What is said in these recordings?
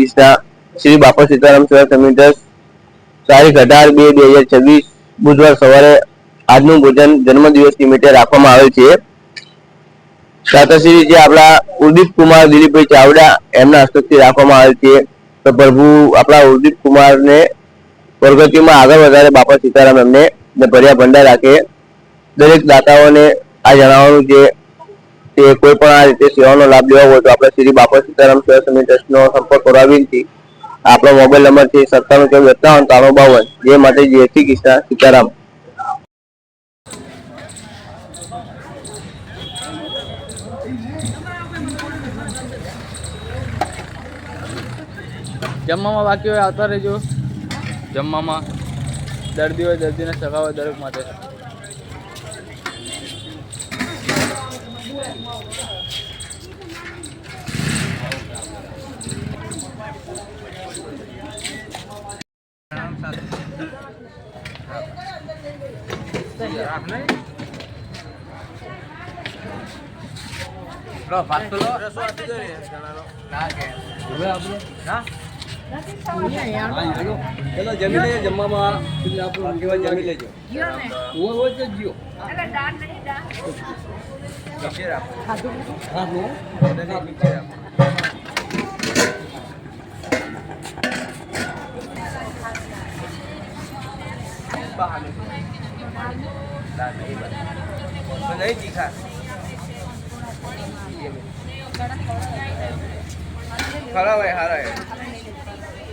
એકવીસના શ્રી બાપા સીતારામ સેવા સમિતિ તારીખ અઢાર બે બે હજાર છવ્વીસ બુધવાર સવારે આજનું ભોજન જન્મદિવસ નિમિત્તે રાખવામાં આવેલ છે. દાતાશ્રી જે આપણા ઉદિત કુમાર દિલીપભાઈ ચાવડા એમના હસ્તકથી રાખવામાં આવેલ છે. તો પ્રભુ આપણા ઉદિત કુમારને પ્રગતિમાં આગળ વધારે બાપા સીતારામ એમને ભર્યા ભંડાર રાખે. દરેક દાતાઓને આ જણાવવાનું છે કે કોઈ પણ આ રીતે સેવાનો લાભ લેવો હોય તો આપણે શ્રી બાપા સીતારામ સેવા ટ્રસ્ટનો સંપર્ક કરવા વિનંતી આપણો મોબાઈલ નંબર છે સત્તાણું ચોવીસ એકાવન ત્રાણું બાવન. જે માટે જય શ્રી કૃષ્ણ સીતારામ. જમવામાં બાકી હોય આવતા રહેજો. જમવામાં દર્દી હોય દર્દીને સગા દરેક માટે. Bro, pastolo. Bro, suatu dulu ya sekarang lo. Nah, kayak. Gue apa? Nah. ચલો જમી લેજો જમવામાં. આપણું જમી લેજો. હું હોય તો જીઓ. નહીં દીખા ખરા હોય હારા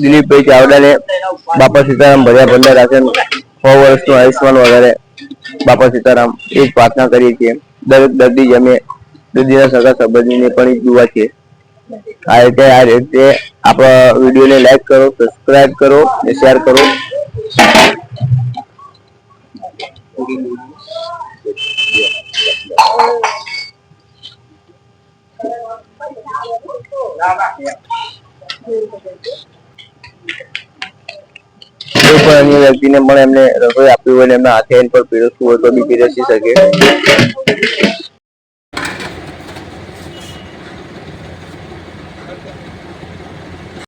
દિલીપભાઈ ચાવડાને બાપા સીતારામ ભર્યા ભંડાર રાખે સો વર્ષનું આયુષ્માન વધારે બાપા સીતારામ, એ જ પ્રાર્થના કરીએ છીએ. દરેક દર્દી જમે દર્દીના સગા સંબંધીને પણ એ દુઆ છે. આ રીતે આ રીતે આપણા વિડીયોને લાઈક કરો સબસ્ક્રાઇબ કરો અને શેર કરો. કોઈ પણ અન્ય વ્યક્તિને પણ એમને રસોઈ આપવી હોય એમના હાથે પર પીરસવું હોય તો બી પીરસી શકે.